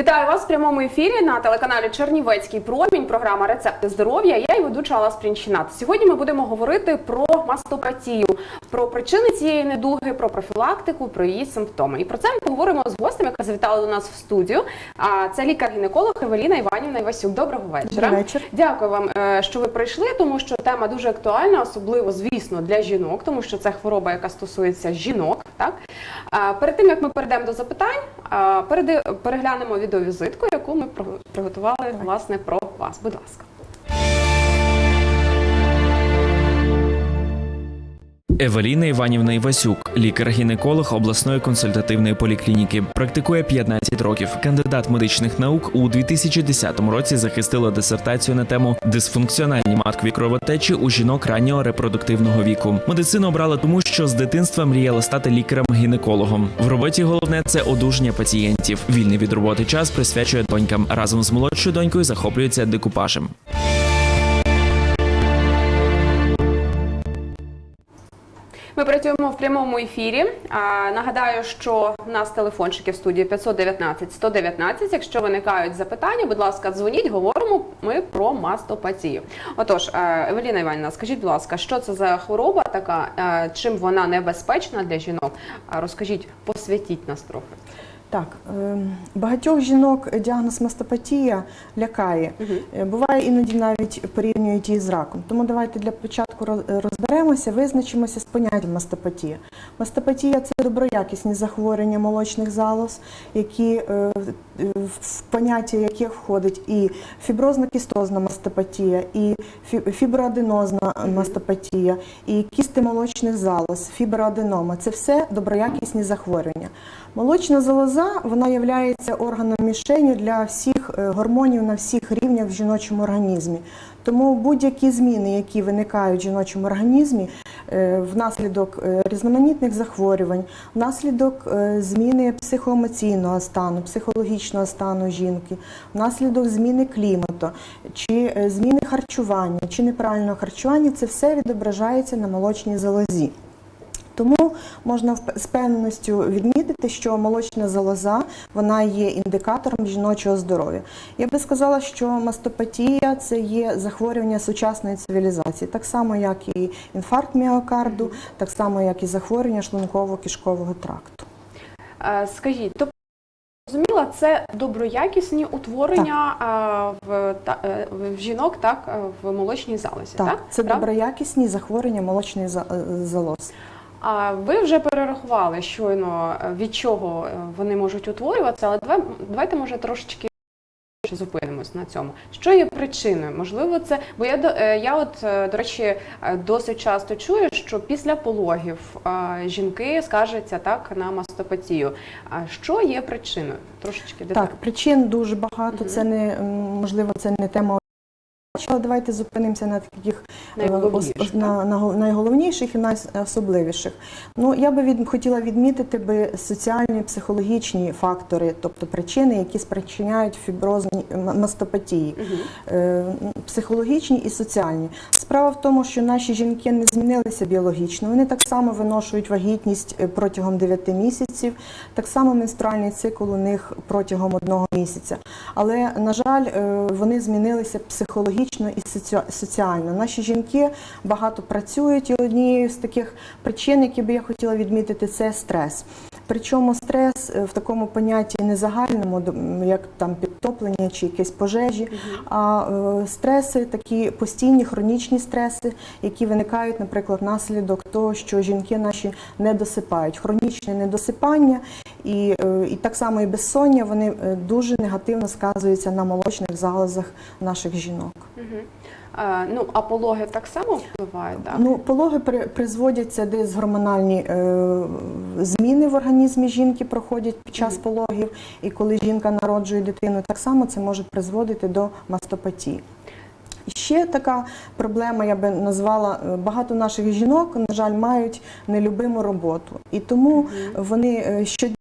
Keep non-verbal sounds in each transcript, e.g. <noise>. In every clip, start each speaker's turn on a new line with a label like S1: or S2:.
S1: Вітаю вас в прямому ефірі на телеканалі Чернівецький промінь. Програма Рецепти здоров'я. Я і ведуча Алла Спрінчинат. Сьогодні ми будемо говорити про мастопатію, про причини цієї недуги, про профілактику, про її симптоми. І про це ми поговоримо з гостем, яка завітала до нас в студію. А це лікар-гінеколог Евеліна Іванівна Івасюк. Доброго вечора.
S2: Добрий вечір.
S1: Дякую вам, е, що ви прийшли, тому що тема дуже актуальна, особливо, звісно, для жінок, тому що це хвороба, яка стосується жінок. Так перед тим як ми перейдемо до запитань, переглянемо відеовізитку, яку ми приготували власне про вас. Будь ласка.
S3: Евеліна Іванівна Івасюк, лікар-гінеколог обласної консультативної поліклініки, практикує 15 років. Кандидат медичних наук у 2010 році захистила дисертацію на тему дисфункціональні маткові кровотечі у жінок раннього репродуктивного віку. Медицину обрала тому, що з дитинства мріяла стати лікарем-гінекологом. В роботі головне це одужання пацієнтів. Вільний від роботи час присвячує донькам. Разом з молодшою донькою захоплюється декупажем.
S1: Ми працюємо в прямому ефірі. А, нагадаю, що в нас телефончики в студії 519 119. Якщо виникають запитання, будь ласка, дзвоніть, говоримо ми про мастопатію. Отож, Евеліна Іванівна, скажіть, будь ласка, що це за хвороба така? Чим вона небезпечна для жінок? Розкажіть, посвятіть нас трохи.
S2: Так, ем, багатьох жінок діагноз мастопатія лякає. Е, Буває іноді навіть порівнюють її з раком. Тому давайте для початку розберемося, визначимося з поняттям мастопатія. Мастопатія це доброякісні захворювання молочних залоз, які е, в поняття яких входить і фіброзно-кістозна мастопатія, і фі- фіброаденозна мастопатія, і кісти молочних залоз, фіброаденома. Це все доброякісні захворювання. Молочна залоза вона є органом мішенью для всіх е, гормонів на всіх рівнях в жіночому організмі. Тому будь-які зміни, які виникають в жіночому організмі е, внаслідок е, різноманітних захворювань, внаслідок зміни психоемоційного стану, психологічного стану жінки, внаслідок зміни клімату, чи зміни харчування, чи неправильного харчування, це все відображається на молочній залозі. Тому можна з певністю відмітити, що молочна залоза вона є індикатором жіночого здоров'я. Я би сказала, що мастопатія це є захворювання сучасної цивілізації, так само як і інфаркт міокарду, так само як і захворювання шлунково-кишкового тракту.
S1: Е, Скажіть, тобто зрозуміла, це доброякісні утворення в, та- е, в жінок, так, е, в молочній залозі. Так,
S2: Так, це
S1: Правда?
S2: доброякісні захворювання молочної за- залози.
S1: А ви вже перерахували щойно е, від чого е, вони можуть утворюватися, але давай, давайте може трошечки зупинимось на цьому. Що є причиною? Можливо, це бо я е, я, от до речі, досить часто чую, що після пологів жінки скаржаться так на мастопатію. А що є причиною? Трошечки детально.
S2: Так, причин дуже багато. Це не можливо, це не тема. Але давайте зупинимося на таких е,
S1: Найголовніших,
S2: на, на, на найголовніших і найособливіших. Ну я би від, хотіла відмітити би соціальні психологічні фактори, тобто причини, які спричиняють фіброзні мастопатії, е, психологічні і соціальні. Справа в тому, що наші жінки не змінилися біологічно. Вони так само виношують вагітність е, протягом 9 місяців, так само менструальний цикл у них протягом одного місяця. Але на жаль, е, вони змінилися психологічно і соціально. Наші жінки багато працюють, і однією з таких причин, які би я хотіла відмітити, це стрес. Причому стрес е, в такому понятті не загальному, як там підтоплення чи якісь пожежі, а е, стреси, такі постійні хронічні стреси, які виникають, наприклад, внаслідок того, що жінки наші не досипають. Хронічне недосипання і, е, і так само і безсоння, вони дуже негативно сказуються на молочних залозах наших жінок.
S1: Мгм. Е, ну а пологи так само впливають, так?
S2: Ну, пологи при- призводяться десь гормональні е, зміни в організмі жінки проходять під час пологів, і коли жінка народжує дитину, так само це може призводити до мастопатії. Ще така проблема, я би назвала, е, багато наших жінок, на жаль, мають нелюбиму роботу. І тому вони е, щодня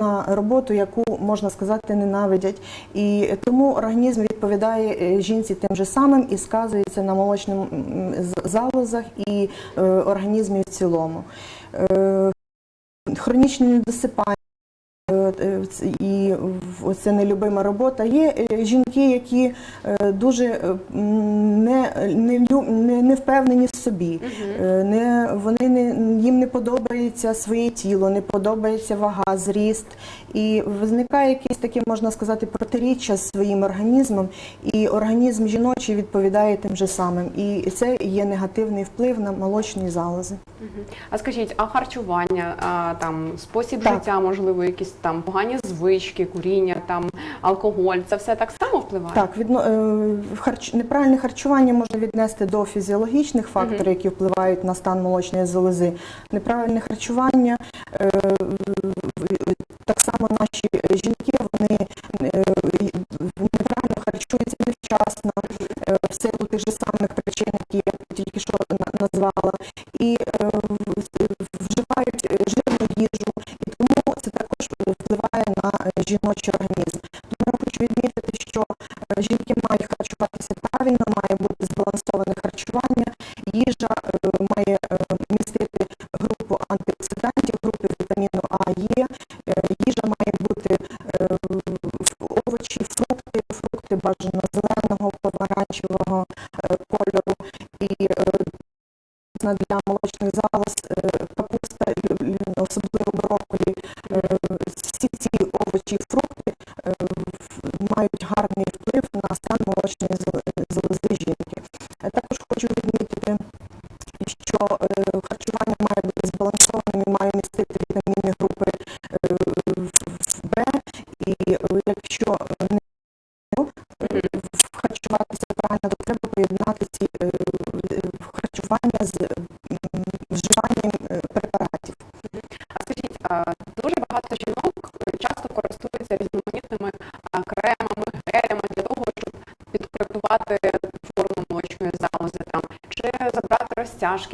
S2: на роботу, яку можна сказати, ненавидять, і тому організм відповідає е, жінці тим же самим і сказується на молочних залозах і е, організмі в цілому. Е, Хронічне недосипання. І це нелюбима робота. Є е, жінки, які е, дуже е, не, не, не, не впевнені в собі. Не, вони не, їм не подобається своє тіло, не подобається вага, зріст. І виникає якесь таке, можна сказати, протиріччя з своїм організмом, і організм жіночий відповідає тим же самим. І це є негативний вплив на молочні залози.
S1: А скажіть, а харчування, а, там спосіб
S2: Так.
S1: життя, можливо, якісь там погані звички, куріння, там алкоголь, це все так само впливає?
S2: Так, відно, е, харч, неправильне харчування можна віднести до фізіологічних факторів,
S1: Мгм.
S2: які впливають на стан молочної залози. Неправильне харчування, е, так само наші жінки,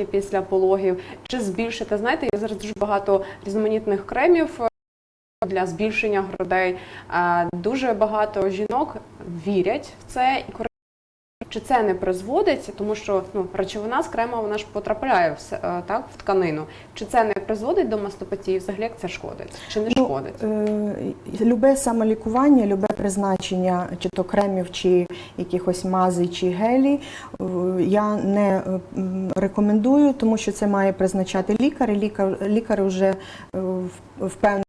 S1: після пологів, чи збільшити. Знаєте, є зараз дуже багато різноманітних кремів. е, Для збільшення грудей дуже багато жінок вірять в це і. Чи це не призводить, тому що ну речовина з крема вона ж потрапляє в е, так в тканину. Чи це не призводить до мастопатії? Взагалі як це шкодить? Чи не
S2: Ну,
S1: шкодить?
S2: Е, Любе самолікування, любе призначення, чи то кремів, чи якихось мазей, чи гелі, я не е, рекомендую, тому що це має призначати лікар. і Лікар, лікар вже е, в- впевнений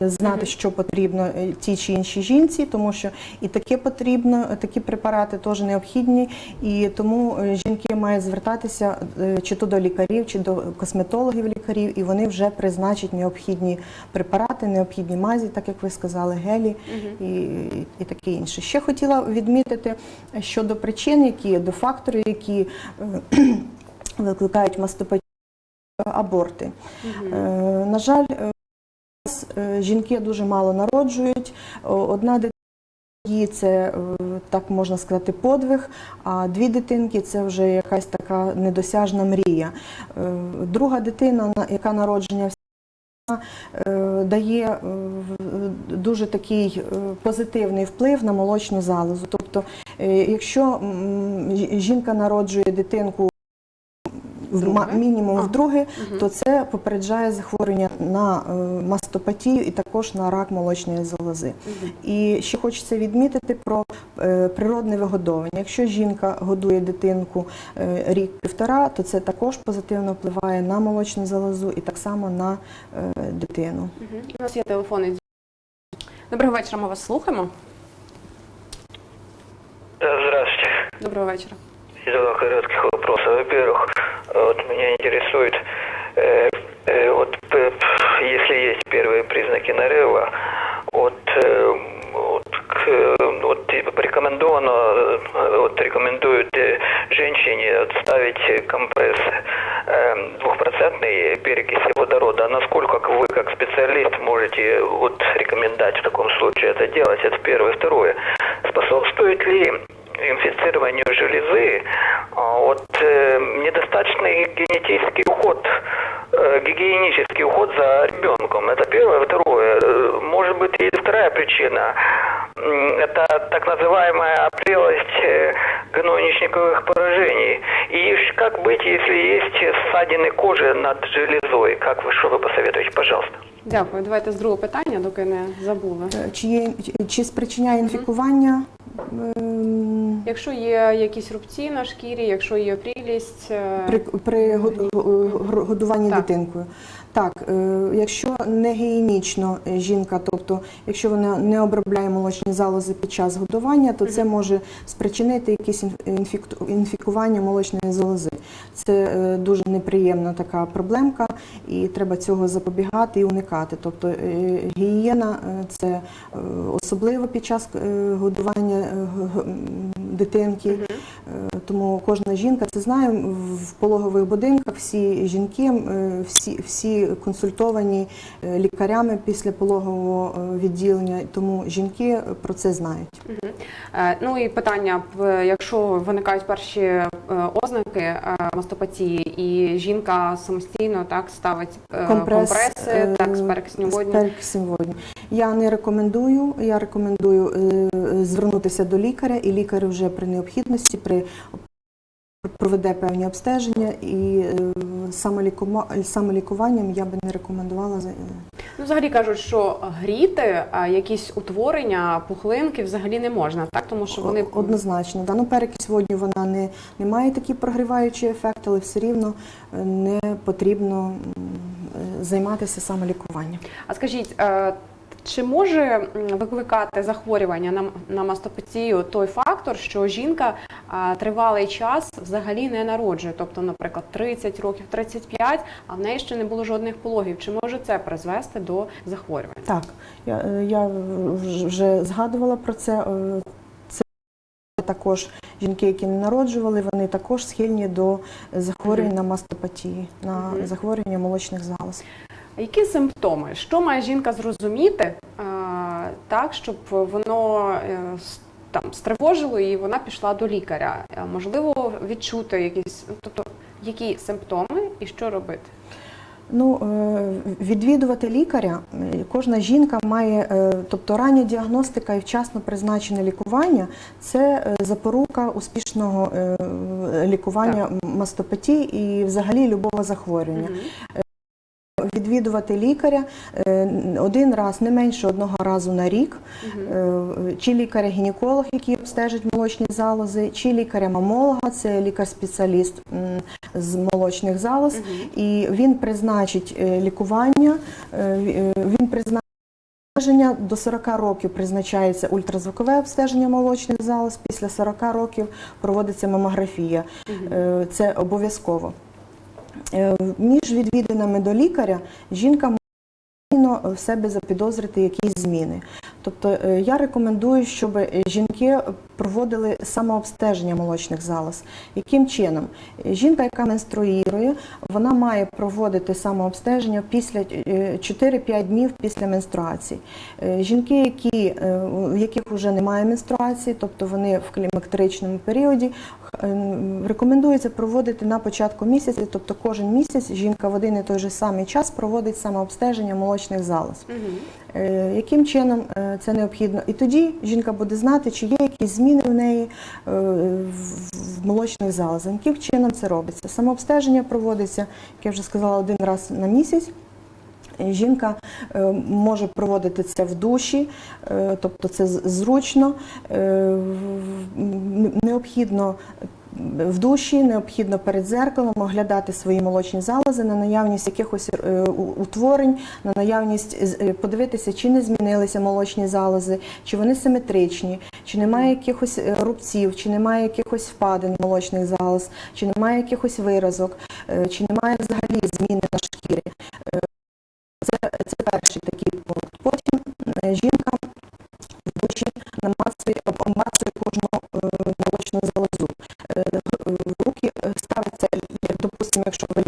S2: знати, що потрібно е, тій чи іншій жінці, тому що і таке потрібно, е, такі препарати теж необхідні, і тому е, жінки мають звертатися чи то до лікарів, чи до косметологів лікарів, і вони вже призначать необхідні препарати, необхідні мазі, так як ви сказали, гелі і, і таке інше. Ще хотіла відмітити щодо причин, які до факторів, які <clears throat> викликають мастопатію, аборти. Е, На жаль, жінки дуже мало народжують. Одна дитина це е, так можна сказати подвиг, а дві дитинки це вже якась така недосяжна мрія. Е, Друга дитина, на- яка народження е, дає е, дуже такий е, позитивний вплив на молочну залозу. Тобто, е, якщо жінка народжує дитинку в
S1: Вдруге?
S2: мінімум
S1: А.
S2: вдруге,
S1: Мгм.
S2: то це попереджає захворювання на е, мастопатію і також на рак молочної залози.
S1: Мгм.
S2: І ще хочеться відмітити про е, природне вигодовування. Якщо жінка годує дитинку е, рік-півтора, то це також позитивно впливає на молочну залозу і так само на дитину.
S1: Мгм. У нас є телефонний. Доброго вечора, ми вас слухаємо.
S4: Здравствуйте.
S1: Доброго вечора.
S4: Два коротких вопроса. Во-первых, э, вот меня интересует, э, э, вот п- если есть первые признаки нарыва, вот, э, вот, к- э, вот э, вот рекомендуют э, женщине ставить компресс э, двухпроцентной перекиси водорода. Насколько вы, как специалист, можете вот рекомендовать в таком случае это делать? Это первое. Второе. Способствует ли инфицированию железы а, вот э, недостаточный генетический уход, э, гигиенический уход за ребенком. Это первое. Второе. э, Может быть и вторая причина. М, Это так называемая опрелость э, гнойничниковых поражений. И ш- как быть, если есть ссадины кожи над железой? Как вы, что вы посоветуете? Пожалуйста.
S1: Дякую. Давайте з другого питання, доки не забули.
S2: Е, Чи, є, чи спричиняє інфікування?
S1: Якщо є якісь рубці на шкірі, якщо є прілість, е,
S2: При, при го- годуванні
S1: Так.
S2: дитинкою. Так, е, якщо не гігієнічно е, жінка, тобто якщо вона не обробляє молочні залози під час годування, то це може спричинити якесь інф- інфікування молочної залози. Це е, дуже неприємна така проблемка, і треба цього запобігати і уникати. Тобто гігієна це особливо під час годування дитинки. Тому кожна жінка це знає в пологових будинках. Всі жінки, е, всі, консультовані е, лікарями після пологового е, відділення. Тому жінки про це знають.
S1: Е, Ну і питання: якщо виникають перші ознаки мастопатії, і жінка самостійно так ставить е, компреси, так водню.
S2: Я не рекомендую. Я рекомендую звернутися до лікаря, і лікар вже при необхідності при проведе певні обстеження і самолікуванням я би не рекомендувала
S1: Ну, взагалі кажуть, що гріти якісь утворення, пухлинки взагалі не можна, так тому що вони
S2: Однозначно, да. ну, перекись водню вона не, не має такий прогріваючий ефект, але все рівно е, не потрібно е, займатися самолікуванням.
S1: А скажіть, е, чи може викликати захворювання на, на мастопатію той фактор, що жінка а, тривалий час взагалі не народжує, тобто, наприклад, 30 років, 35, а в неї ще не було жодних пологів? Чи може це призвести до захворювань?
S2: Так, я, е, я вже згадувала про це. е, Це також жінки, які не народжували, вони також схильні до захворювань
S1: Мгм.
S2: на мастопатії, на захворювання молочних залоз.
S1: Які симптоми? Що має жінка зрозуміти так, щоб воно е, там стривожило і вона пішла до лікаря? Можливо, відчути якісь, ну, тобто які симптоми і що робити?
S2: Ну, е, відвідувати лікаря кожна жінка має, е, тобто рання діагностика і вчасно призначене лікування це запорука успішного лікування мастопатії і взагалі любого захворювання.
S1: Мгм.
S2: Відвідувати лікаря е, один раз, не менше одного разу на рік. Е, чи лікаря-гінеколог, який обстежить молочні залози, чи лікаря-мамолога, це лікар-спеціаліст з молочних залоз, і він призначить е, лікування, ві- він призначить обстеження. До 40 років призначається ультразвукове обстеження молочних залоз, після 40 років проводиться мамографія. Це обов'язково. Е, Між відвідинами до лікаря жінка в себе запідозрити якісь зміни. Тобто е, я рекомендую, щоб е, жінки проводили самообстеження молочних залоз. Яким чином? Е, Жінка, яка менструює, вона має проводити самообстеження після е, 4-5 днів після менструації. Е, Жінки, які, е, у яких вже немає менструації, тобто вони в клімактеричному періоді, е, рекомендується проводити на початку місяця, тобто кожен місяць жінка в один і той же самий час проводить самообстеження молочних залоз. Е, Яким чином е, це необхідно? І тоді жінка буде знати, чи є якісь зміни в неї е, в молочних залозах. Яким чином це робиться? Самообстеження проводиться, як я вже сказала, один раз на місяць. Жінка е, може проводити це в душі, е, тобто це зручно. Е, Необхідно в душі, необхідно перед зеркалом оглядати свої молочні залози на наявність якихось утворень, на наявність подивитися, чи не змінилися молочні залози, чи вони симетричні, чи немає якихось рубців, чи немає якихось впадин молочних залоз, чи немає якихось виразок, чи немає взагалі зміни на шкірі. Це, це перший такий пункт. Потім е, жінка в душі намацує, обмацує кожну е, молочну залозу. Е, в Руки ставиться, допустимо, якщо ми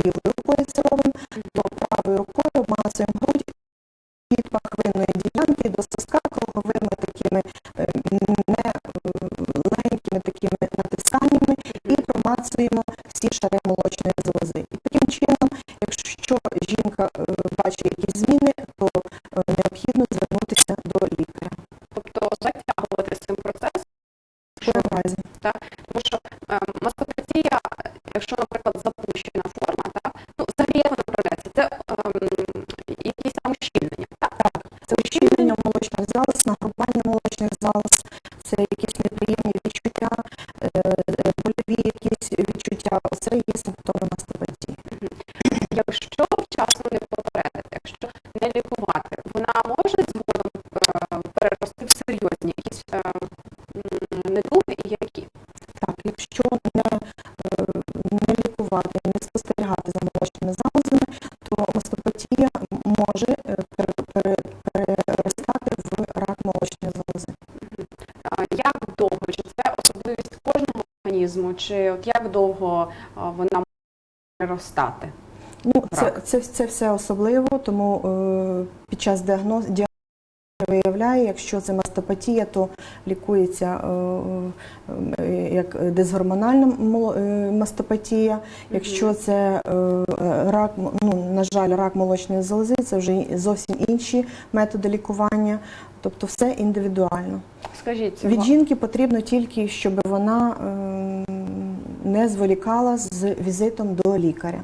S1: чи от як довго вона може переростати?
S2: Ну, це, це, це все особливо, тому е, під час діагноз, діагностики виявляє, якщо це мастопатія, то лікується е, е, як дисгормональна е, мастопатія. Якщо це е, рак, ну, на жаль, рак молочної залози, це вже зовсім інші методи лікування. Тобто все індивідуально.
S1: Скажіть,
S2: Від жінки потрібно тільки, щоб вона е, не зволікала з візитом до лікаря.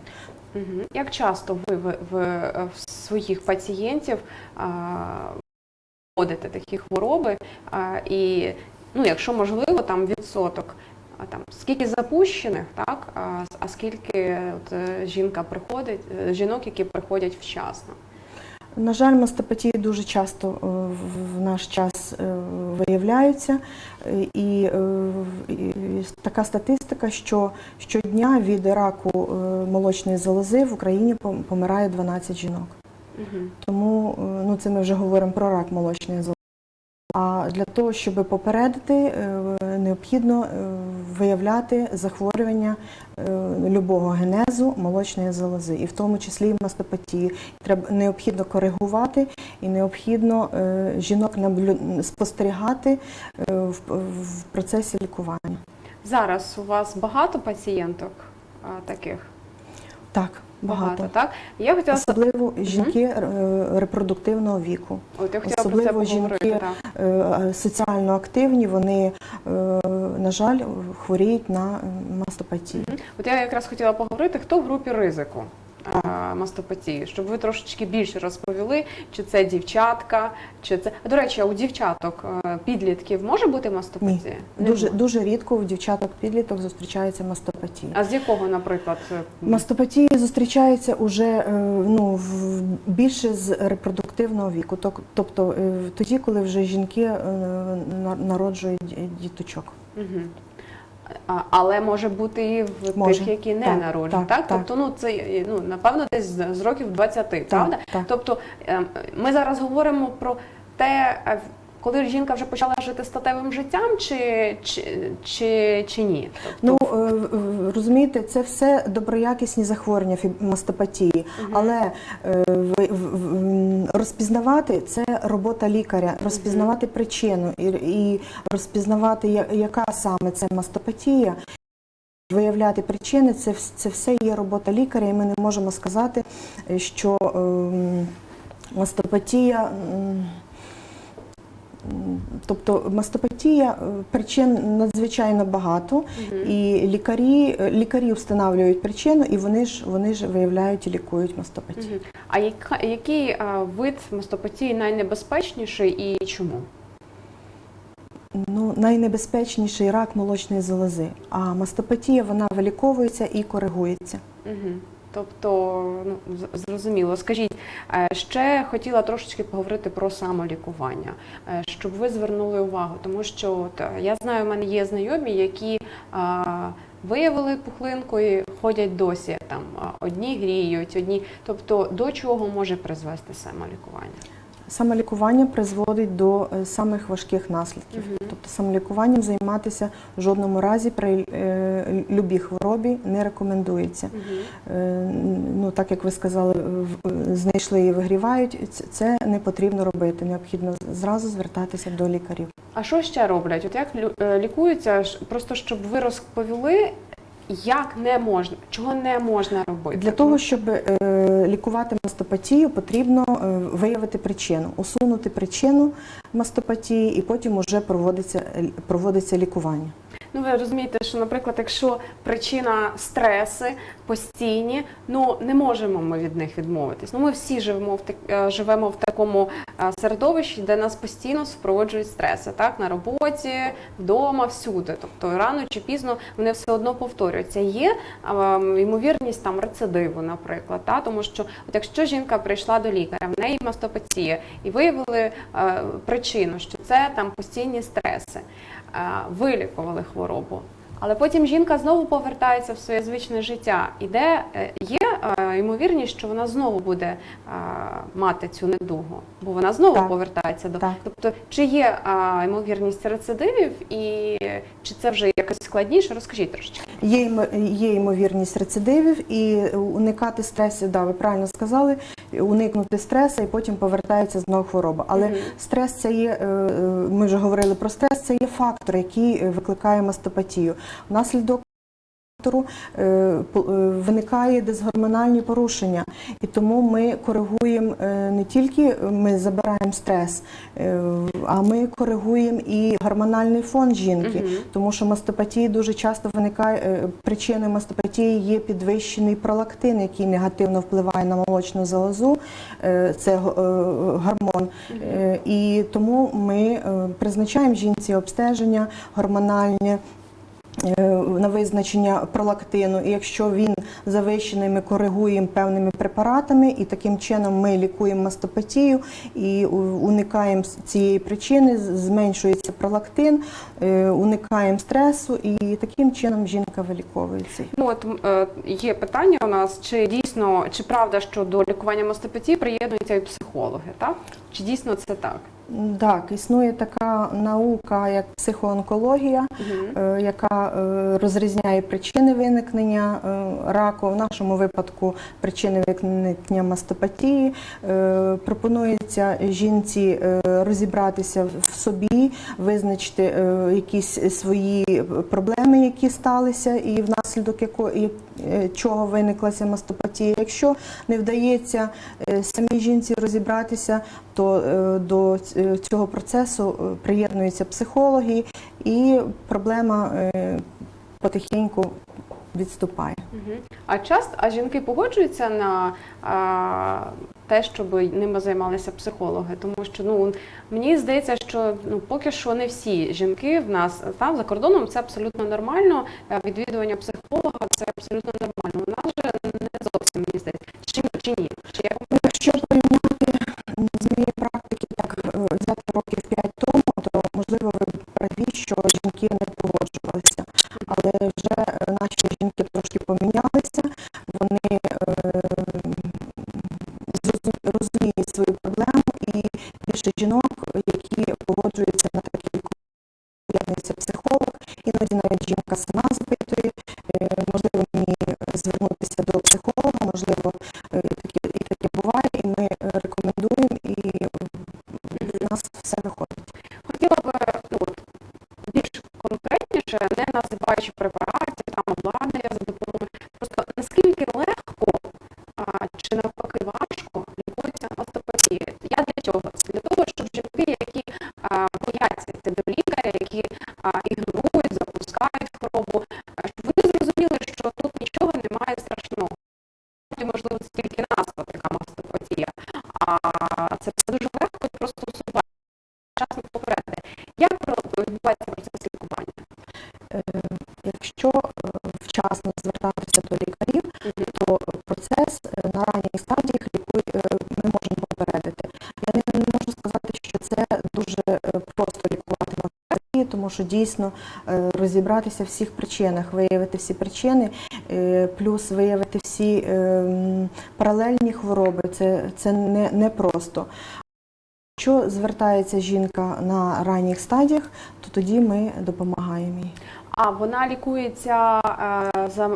S1: Як часто ви в, в, в своїх пацієнтів вводите такі хвороби? А, і ну, якщо можливо, там відсоток. А там скільки запущених, так а, а скільки от, е, жінка приходить, е, жінок, які приходять вчасно?
S2: На жаль, мастопатії дуже часто е, в- наш час виявляються, і, е, і така статистика, що щодня від раку е, молочної залози в Україні пом- помирає 12 жінок.
S1: Угу.
S2: Тому е, ну, це ми вже говоримо про рак молочної залози. А для того, щоб попередити, е, необхідно е, виявляти захворювання е, любого генезу молочної залози, і в тому числі і мастопатії. Треба необхідно коригувати і необхідно е, жінок спостерігати в процесі лікування.
S1: Зараз у вас багато пацієнток таких?
S2: Так, багато.
S1: так? Я хотіла
S2: Особливо жінки угу. репродуктивного віку.
S1: От я хотіла про це
S2: особливо жінки,
S1: так.
S2: Е, соціально активні, вони, е, на жаль, хворіють на е, мастопатію.
S1: Угу. От я якраз хотіла поговорити, хто в групі ризику мастопатії, щоб ви трошечки більше розповіли, чи це дівчатка, чи це. До речі, а у дівчаток е, підлітків може бути мастопатія? Не
S2: Дуже, дуже рідко у дівчаток підліток зустрічається мастопатія.
S1: А з якого, наприклад, е,
S2: Мастопатії зустрічаються уже е, ну, в- більше з репродуктивного віку, тобто тоді, коли вже жінки на- народжують діточок.
S1: Мгм. Але може бути і в
S2: Може.
S1: тих, які не
S2: Так,
S1: народжені.
S2: так,
S1: так?
S2: так.
S1: Тобто, ну це ну напевно десь з років 20, правда?
S2: так.
S1: Тобто ем, ми зараз говоримо про те, коли жінка вже почала жити статевим життям, чи, чи, чи, чи ні?
S2: Ну
S1: Тобто,
S2: е, е, розумієте, це все доброякісні захворювання мастопатії, але е, розпізнавати це робота лікаря, розпізнавати причину і, і розпізнавати, яка саме це мастопатія. Виявляти причини, це, це все є робота лікаря, і ми не можемо сказати, е, що ем, мастопатія. м, Тобто мастопатія е, причин надзвичайно багато, і лікарі, е, лікарі встановлюють причину, і вони ж вони ж виявляють і лікують мастопатію.
S1: Мгм. А яка, який е, вид мастопатії найнебезпечніший і чому?
S2: Ну, найнебезпечніший рак молочної залози. А мастопатія вона виліковується і коригується.
S1: Угу. Тобто, ну зрозуміло. Скажіть, е, ще хотіла трошечки поговорити про самолікування, е, щоб ви звернули увагу, тому що от, е, я знаю, в мене є знайомі, які а, виявили пухлинку і ходять досі там одні гріють, одні. Тобто, до чого може призвести самолікування?
S2: Самолікування призводить до е, самих важких наслідків.
S1: Мгм.
S2: Тобто самолікуванням займатися в жодному разі при е, любій хворобі не рекомендується. Е, Ну, так як ви сказали, знайшли і вигрівають, це- це не потрібно робити. Необхідно зразу звертатися до лікарів.
S1: А що ще роблять? От як е, лікуються? Просто щоб ви розповіли, як не можна, чого не можна робити?
S2: Для того, щоб е, лікувати мастопатію, потрібно е, виявити причину, усунути причину мастопатії, і потім вже проводиться, проводиться лікування.
S1: Ну, ви розумієте, що, наприклад, якщо причина стреси постійні, ну не можемо ми від них відмовитись. Ну, ми всі живемо в так, е, живемо в такому е, середовищі, де нас постійно супроводжують стреси, так на роботі, вдома, всюди. Тобто рано чи пізно вони все одно повторюються. Є ймовірність там рецидиву, наприклад, та тому що от якщо жінка прийшла до лікаря, в неї мастопатія, і виявили е, причину, що це там постійні стреси. Е, вилікували хворобу. Але потім жінка знову повертається в своє звичне життя, іде е, є ймовірність, що вона знову буде е, мати цю недугу, бо вона знову
S2: Так.
S1: повертається до
S2: Так.
S1: тобто, чи є е, ймовірність рецидивів, і чи це вже якось складніше? Розкажіть трошечки.
S2: Є, є ймовірність рецидивів і уникати стресів, да, ви правильно сказали, уникнути стресу і потім повертається знову хвороба. Але
S1: Мгм.
S2: стрес це є, е, е, ми вже говорили про стрес, це є фактор, який е, викликає мастопатію. Внаслідок фактору е, по- е, виникає дисгормональні порушення, і тому ми коригуємо е, не тільки ми забираємо стрес, е, а ми коригуємо і гормональний фон жінки.
S1: Мгм.
S2: Тому що мастопатії дуже часто виникає е, причиною мастопатії є підвищений пролактин, який негативно впливає на молочну залозу. Е, Це го- е, гормон. Е, І тому ми е, призначаємо жінці обстеження гормональне. Е, На визначення пролактину, і якщо він завищений, ми коригуємо певними препаратами, і таким чином ми лікуємо мастопатію і уникаємо цієї причини, зменшується пролактин, е, уникаємо стресу, і таким чином жінка виліковується.
S1: Ну от е, є питання у нас, чи дійсно чи правда, що до лікування мастопатії приєднуються і психологи, так? Чи дійсно це так?
S2: Так, існує така наука, як психоонкологія, е, яка е, розрізняє причини виникнення е, раку. В нашому випадку причини виникнення мастопатії. Пропонується жінці розібратися в собі, визначити якісь свої проблеми, які сталися, і внаслідок якої чого виникла ця мастопатія. Якщо не вдається е, самій жінці розібратися, то е, до цього процесу е, приєднуються психологи, і проблема е, потихеньку відступає.
S1: А часто а жінки погоджуються на а, те, щоб ними займалися психологи, тому що ну мені здається, що ну поки що не всі жінки в нас там за кордоном це абсолютно нормально. е, Відвідування психолога абсолютно нормально. У нас же не зовсім мені здається. Чи, чи ні? Чи як
S2: Якщо
S1: називаючи препаратів, що
S2: дійсно е, розібратися в всіх причинах, виявити всі причини, е, плюс виявити всі е, паралельні хвороби, це, це не, не просто. Якщо звертається жінка на ранніх стадіях, то тоді ми допомагаємо їй.
S1: А вона лікується е, за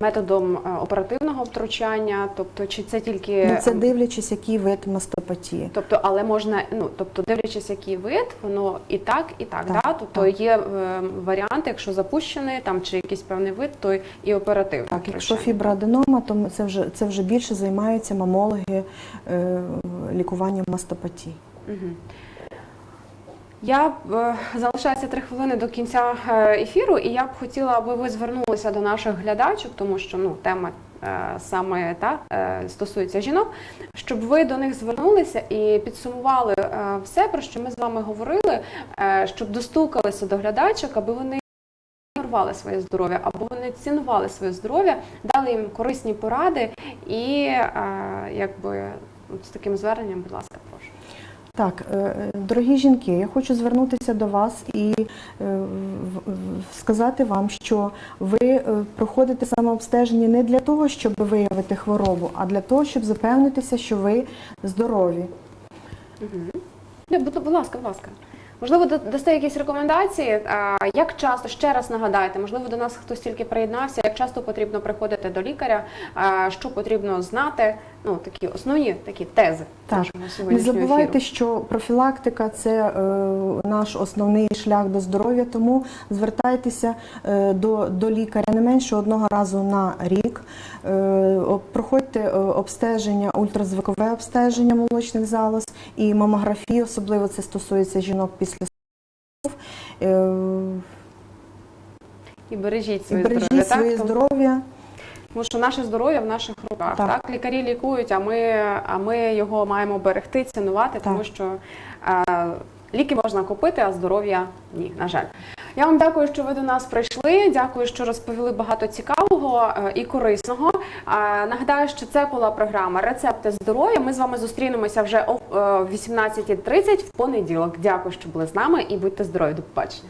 S1: методом е, оперативного втручання, тобто чи це тільки
S2: Ну, це дивлячись, який вид мастопатії.
S1: тобто, але можна, ну тобто, дивлячись, який вид, воно і так, і так,
S2: Так,
S1: да? Тобто
S2: так.
S1: є е, варіанти, якщо запущений там чи якийсь певний вид, то і оперативне
S2: Так, якщо
S1: втручання.
S2: фіброаденома, то це вже це вже більше займаються мамологи е, лікуванням мастопатії.
S1: Мгм. Я б е, залишається три хвилини до кінця е, ефіру, і я б хотіла, аби ви звернулися до наших глядачок, тому що ну тема е, саме та стосується жінок, щоб ви до них звернулися і підсумували все, про що ми з вами говорили, щоб достукалися до глядачок, аби вони ігнорували своє здоров'я, або вони цінували своє здоров'я, дали їм корисні поради і якби з таким зверненням, будь ласка.
S2: Так, е, е, дорогі жінки, я хочу звернутися до вас і е, сказати вам, що ви проходите самообстеження не для того, щоб виявити хворобу, а для того, щоб запевнитися, що ви здорові.
S1: Будь ласка, будь ласка. Можливо, дасте якісь рекомендації, як часто, ще раз нагадайте, можливо, до нас хтось тільки приєднався, як часто потрібно приходити до лікаря, що потрібно знати, ну, такі основні такі тези
S2: Так.
S1: нашого
S2: Не забувайте,
S1: ефіру.
S2: що профілактика це е, наш основний шлях до здоров'я, тому звертайтеся е, до, до лікаря не менше одного разу на рік. Е, проходьте е, обстеження, ультразвукове обстеження молочних залоз і мамографію, особливо це стосується жінок після. Е,
S1: І бережіть
S2: і
S1: своє
S2: бережіть
S1: здоров'я.
S2: своє здоров'я.
S1: Тому що наше здоров'я в наших руках. Так.
S2: Так.
S1: лікарі лікують, а ми, а ми його маємо берегти, цінувати, тому що е, ліки можна купити, а здоров'я ні, на жаль. Я вам дякую, що ви до нас прийшли. Дякую, що розповіли багато цікавого е, і корисного. Е, Нагадаю, що це була програма Рецепти здоров'я. Ми з вами зустрінемося вже о е, 18.30 в понеділок. Дякую, що були з нами і будьте здорові. До побачення.